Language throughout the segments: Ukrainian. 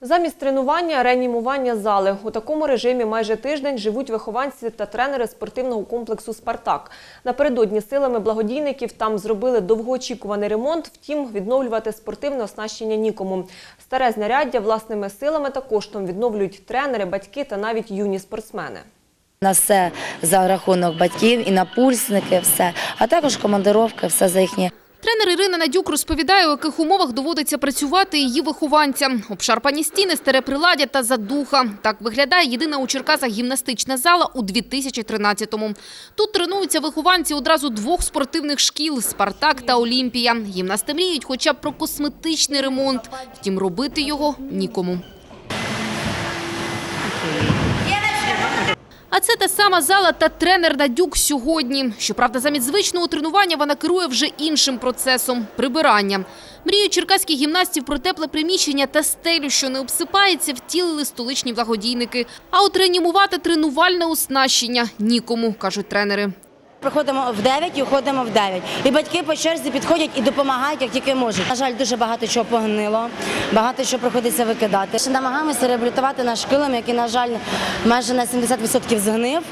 Замість тренування реанімування зали. У такому режимі майже тиждень живуть вихованці та тренери спортивного комплексу Спартак. Напередодні силами благодійників там зробили довгоочікуваний ремонт. Втім, відновлювати спортивне оснащення нікому. Старе знаряддя власними силами та коштом відновлюють тренери, батьки та навіть юні спортсмени. На все за рахунок батьків і напульсники, все, а також командировки, все за їхні Тренер Ірина Надюк розповідає, у яких умовах доводиться працювати її вихованцям. Обшарпані стіни, старе приладдя та задуха. Так виглядає єдина у Черкасах гімнастична зала у 2013-му. Тут тренуються вихованці одразу двох спортивних шкіл – «Спартак» та «Олімпія». Гімнасти мріють хоча б про косметичний ремонт. Втім, робити його нікому. А це та сама зала та тренер Надюк сьогодні. Щоправда, замість звичного тренування вона керує вже іншим процесом – прибиранням. Мрію черкаських гімнастів про тепле приміщення та стелю, що не обсипається, втілили столичні благодійники. А от тренувальне оснащення – нікому, кажуть тренери. Приходимо в 9 і уходимо в 9. І батьки по черзі підходять і допомагають, як тільки можуть. На жаль, дуже багато чого погнило, багато що приходиться викидати. Ще намагаємося реабілітувати наш килим, який, на жаль, майже на 70% згнив.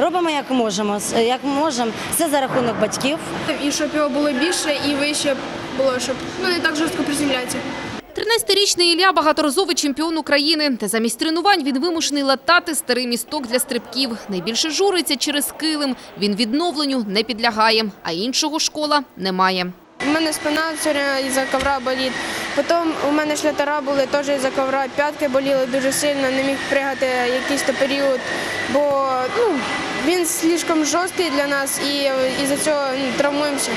Робимо як можемо. Як можемо, все за рахунок батьків. і щоб його було більше і вище було, щоб ну не так жорстко приземлятися. 13-річний Ілля – багаторазовий чемпіон України. Та замість тренувань він вимушений латати старий місток для стрибків. Найбільше журиться через килим. Він відновленню не підлягає, а іншого школа немає. У мене спина время із-за ковра болить. Потім у мене шлятара були теж із-за ковра, п'ятки боліли дуже сильно, не міг пригати якийсь то період, бо ну, він слишком жорсткий для нас і із-за цього ну, травмуємося.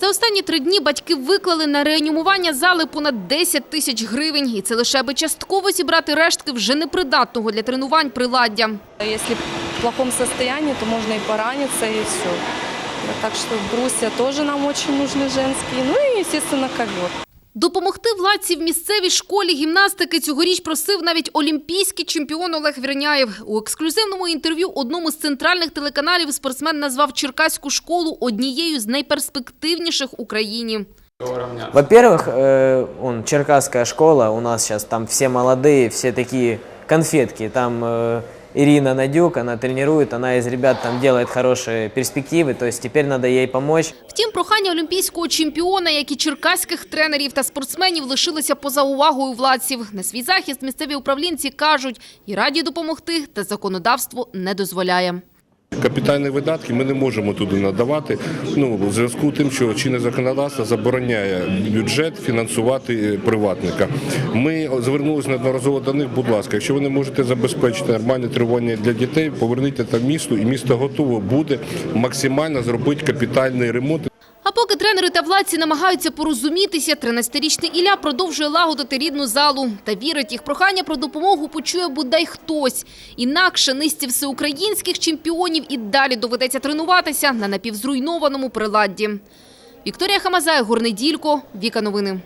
За останні три дні батьки виклали на реанімування зали понад 10 тисяч гривень. І це лише аби частково зібрати рештки вже непридатного для тренувань приладдя. Якщо в плохому стані, то можна і поранитися, і все. Так що брусья теж нам дуже потрібні женські, Ну і, звісно, ковер. Допомогти владці в місцевій школі гімнастики цьогоріч просив навіть олімпійський чемпіон Олег Вірняєв. У ексклюзивному інтерв'ю одному з центральних телеканалів спортсмен назвав Черкаську школу однією з найперспективніших в Україні. Во-первых, э, он черкасская школа, у нас сейчас там все молодые, все такие конфетки. Там э, Ирина Надюк, она тренирует, она из ребят там делает хорошие перспективы, то есть теперь надо ей помочь. Втім, прохання олімпійського чемпіона, як і черкаських тренерів та спортсменів, лишилися поза увагою владців. На свій захист місцеві управлінці кажуть, і раді допомогти, та законодавство не дозволяє. Капітальні видатки ми не можемо туди надавати. Ну в зв'язку з тим, що чинне законодавство забороняє бюджет фінансувати приватника. Ми звернулися неодноразово до них. Будь ласка, якщо ви не можете забезпечити нормальне тренування для дітей, поверніть це місту, і місто готово буде максимально зробити капітальний ремонт. Поки тренери та владці намагаються порозумітися, 13-річний Ілля продовжує лагодити рідну залу та вірить, їх прохання про допомогу почує бодай хтось. Інакше низці всеукраїнських чемпіонів і далі доведеться тренуватися на напівзруйнованому приладді. Вікторія Хамазай, Горнеділько, Віка Новини.